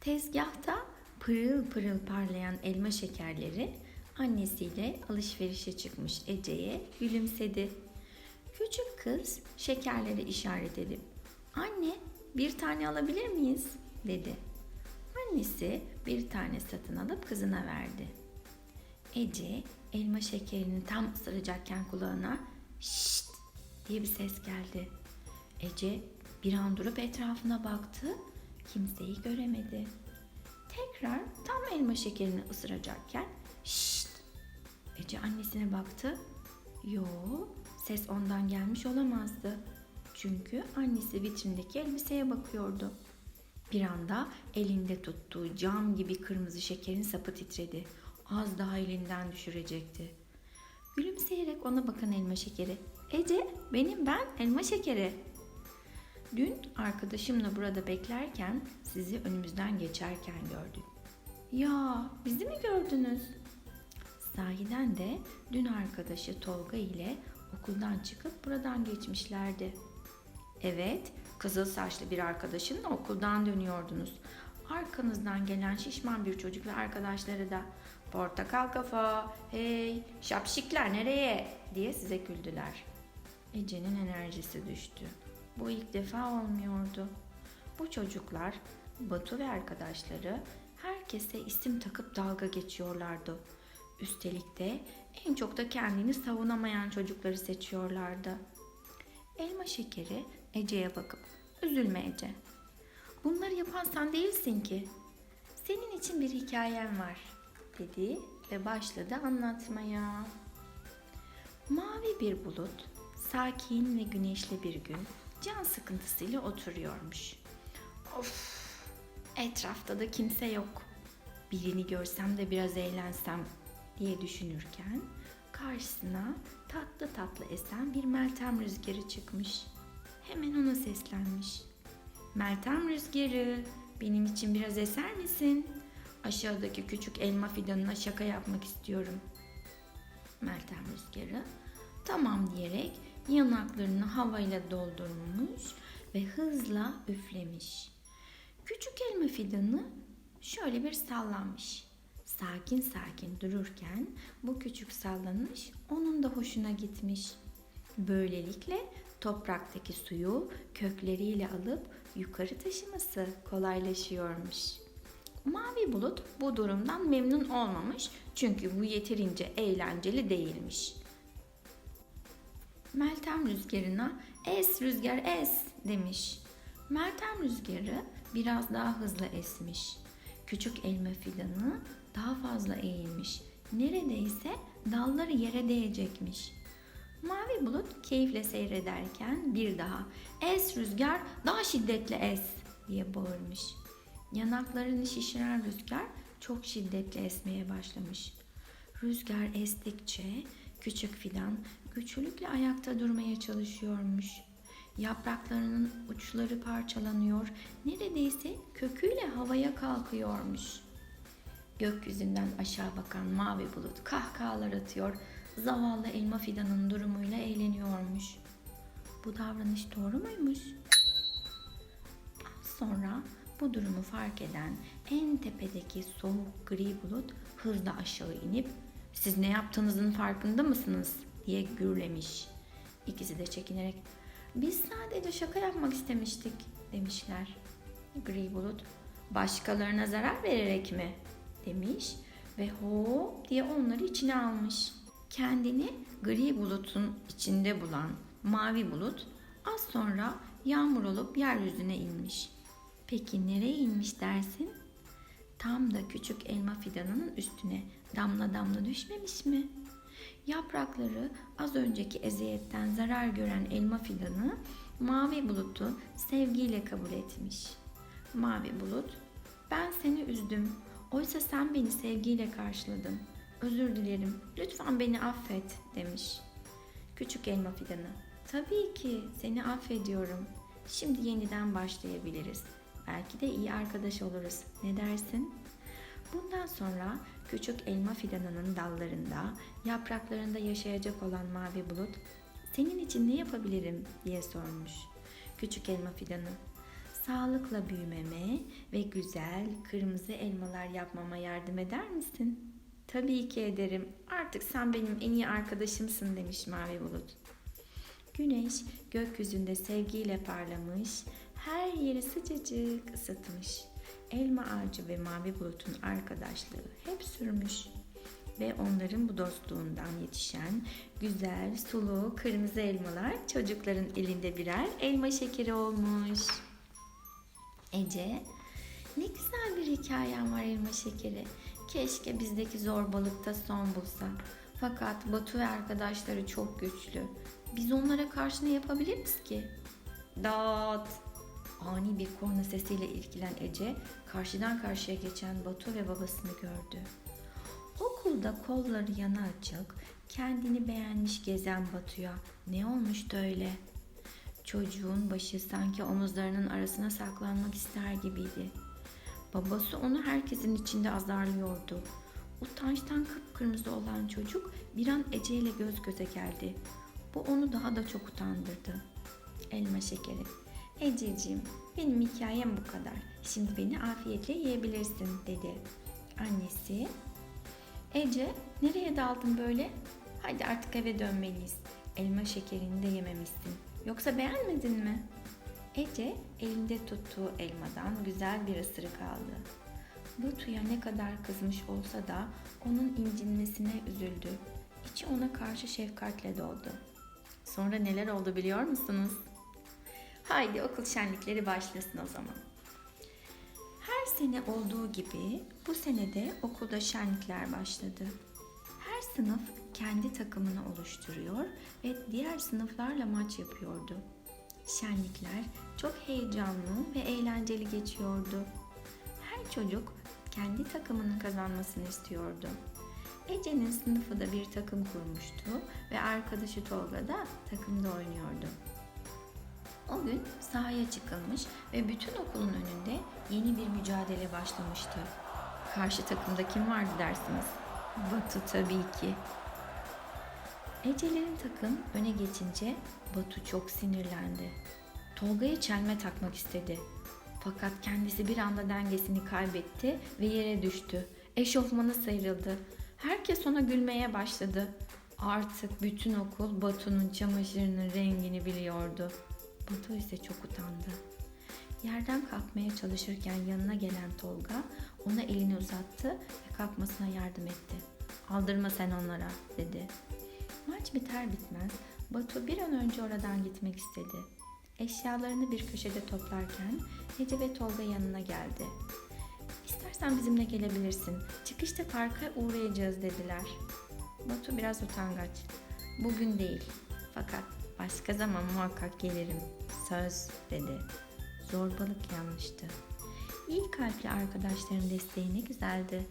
Tezgahta pırıl pırıl parlayan elma şekerleri annesiyle alışverişe çıkmış Ece'ye gülümsedi. Küçük kız şekerleri işaret edip "Anne, bir tane alabilir miyiz?" dedi. Annesi bir tane satın alıp kızına verdi. Ece elma şekerini tam ısıracakken kulağına "Şşt!" diye bir ses geldi. Ece bir an durup etrafına baktı. Kimseyi göremedi. Tekrar tam elma şekerini ısıracakken "Şşt!" Ece annesine baktı. Yo, ses ondan gelmiş olamazdı. Çünkü annesi vitrindeki elbiseye bakıyordu. Bir anda elinde tuttuğu cam gibi kırmızı şekerin sapı titredi. Az daha elinden düşürecekti. Gülümseyerek ona bakan elma şekeri. Ece, benim ben elma şekeri. Dün arkadaşımla burada beklerken sizi önümüzden geçerken gördük. Ya, bizi mi gördünüz? Sahiden de dün arkadaşı Tolga ile okuldan çıkıp buradan geçmişlerdi. Evet, kızıl saçlı bir arkadaşınla okuldan dönüyordunuz. Arkanızdan gelen şişman bir çocuk ve arkadaşları da portakal kafa, hey şapşikler nereye diye size güldüler. Ece'nin enerjisi düştü. Bu ilk defa olmuyordu. Bu çocuklar, Batu ve arkadaşları herkese isim takıp dalga geçiyorlardı. Üstelik de en çok da kendini savunamayan çocukları seçiyorlardı. Elma şekeri Ece'ye bakıp üzülme Ece. Bunları yapan sen değilsin ki. Senin için bir hikayem var dedi ve başladı anlatmaya. Mavi bir bulut, sakin ve güneşli bir gün can sıkıntısıyla oturuyormuş. Of, etrafta da kimse yok. Birini görsem de biraz eğlensem diye düşünürken karşısına tatlı tatlı esen bir Meltem rüzgarı çıkmış. Hemen ona seslenmiş. Meltem rüzgarı, benim için biraz eser misin? Aşağıdaki küçük elma fidanına şaka yapmak istiyorum. Meltem rüzgarı tamam diyerek yanaklarını havayla doldurmuş ve hızla üflemiş. Küçük elma fidanı şöyle bir sallanmış. Sakin sakin dururken bu küçük sallanış onun da hoşuna gitmiş. Böylelikle topraktaki suyu kökleriyle alıp yukarı taşıması kolaylaşıyormuş. Mavi bulut bu durumdan memnun olmamış çünkü bu yeterince eğlenceli değilmiş. Meltem rüzgarına es rüzgar es demiş. Meltem rüzgarı biraz daha hızlı esmiş. Küçük elma fidanı daha fazla eğilmiş. Neredeyse dalları yere değecekmiş. Mavi bulut keyifle seyrederken bir daha es rüzgar daha şiddetli es diye bağırmış. Yanaklarını şişiren rüzgar çok şiddetli esmeye başlamış. Rüzgar estikçe küçük fidan güçlükle ayakta durmaya çalışıyormuş. Yapraklarının uçları parçalanıyor, neredeyse köküyle havaya kalkıyormuş. Gökyüzünden aşağı bakan mavi bulut kahkahalar atıyor, zavallı elma fidanın durumuyla eğleniyormuş. Bu davranış doğru muymuş? Sonra bu durumu fark eden en tepedeki soğuk gri bulut hızla aşağı inip siz ne yaptığınızın farkında mısınız diye gürlemiş. İkisi de çekinerek biz sadece şaka yapmak istemiştik demişler. Gri bulut başkalarına zarar vererek mi demiş ve hop diye onları içine almış. Kendini gri bulutun içinde bulan mavi bulut az sonra yağmur olup yeryüzüne inmiş. Peki nereye inmiş dersin? Tam da küçük elma fidanının üstüne damla damla düşmemiş mi? Yaprakları az önceki eziyetten zarar gören elma fidanı mavi bulutu sevgiyle kabul etmiş. Mavi bulut, ben seni üzdüm. Oysa sen beni sevgiyle karşıladın. Özür dilerim. Lütfen beni affet demiş. Küçük elma fidanı. Tabii ki seni affediyorum. Şimdi yeniden başlayabiliriz. Belki de iyi arkadaş oluruz. Ne dersin? Bundan sonra küçük elma fidanının dallarında, yapraklarında yaşayacak olan mavi bulut, senin için ne yapabilirim diye sormuş. Küçük elma fidanı, sağlıkla büyümeme ve güzel kırmızı elmalar yapmama yardım eder misin? Tabii ki ederim. Artık sen benim en iyi arkadaşımsın demiş Mavi Bulut. Güneş gökyüzünde sevgiyle parlamış, her yeri sıcacık ısıtmış. Elma ağacı ve mavi bulutun arkadaşlığı hep sürmüş. Ve onların bu dostluğundan yetişen güzel, sulu, kırmızı elmalar çocukların elinde birer elma şekeri olmuş. Ece, ne güzel bir hikayem var elma şekeri. Keşke bizdeki zorbalıkta son bulsa. Fakat Batu ve arkadaşları çok güçlü. Biz onlara karşı ne yapabiliriz ki? Dat! Ani bir korna sesiyle ilgilen Ece, karşıdan karşıya geçen Batu ve babasını gördü. Okulda kolları yana açık, kendini beğenmiş gezen Batu'ya ne olmuştu öyle? Çocuğun başı sanki omuzlarının arasına saklanmak ister gibiydi. Babası onu herkesin içinde azarlıyordu. Utançtan kıpkırmızı olan çocuk bir an Ece ile göz göze geldi. Bu onu daha da çok utandırdı. Elma şekeri. Ececiğim, benim hikayem bu kadar. Şimdi beni afiyetle yiyebilirsin dedi. Annesi, Ece nereye daldın böyle? Hadi artık eve dönmeliyiz. Elma şekerini de yememişsin. Yoksa beğenmedin mi? Ece elinde tuttuğu elmadan güzel bir ısırık aldı. Batu'ya ne kadar kızmış olsa da onun incinmesine üzüldü. İçi ona karşı şefkatle doldu. Sonra neler oldu biliyor musunuz? Haydi okul şenlikleri başlasın o zaman. Her sene olduğu gibi bu sene de okulda şenlikler başladı. Her sınıf kendi takımını oluşturuyor ve diğer sınıflarla maç yapıyordu. Şenlikler çok heyecanlı ve eğlenceli geçiyordu. Her çocuk kendi takımının kazanmasını istiyordu. Ece'nin sınıfı da bir takım kurmuştu ve arkadaşı Tolga da takımda oynuyordu. O gün sahaya çıkılmış ve bütün okulun önünde yeni bir mücadele başlamıştı. Karşı takımda kim vardı dersiniz? Batu tabii ki. Ecelerin takım öne geçince Batu çok sinirlendi. Tolga'ya çelme takmak istedi. Fakat kendisi bir anda dengesini kaybetti ve yere düştü. Eşofmanı sıyrıldı. Herkes ona gülmeye başladı. Artık bütün okul Batu'nun çamaşırının rengini biliyordu. Batu ise çok utandı. Yerden kalkmaya çalışırken yanına gelen Tolga ona elini uzattı ve kalkmasına yardım etti. Aldırma sen onlara dedi. Maç biter bitmez Batu bir an önce oradan gitmek istedi. Eşyalarını bir köşede toplarken Ece ve Tolga yanına geldi. İstersen bizimle gelebilirsin. Çıkışta parka uğrayacağız dediler. Batu biraz utangaç. Bugün değil. Fakat başka zaman muhakkak gelirim. Söz dedi. Zorbalık yanlıştı. İyi kalpli arkadaşların desteği ne güzeldi.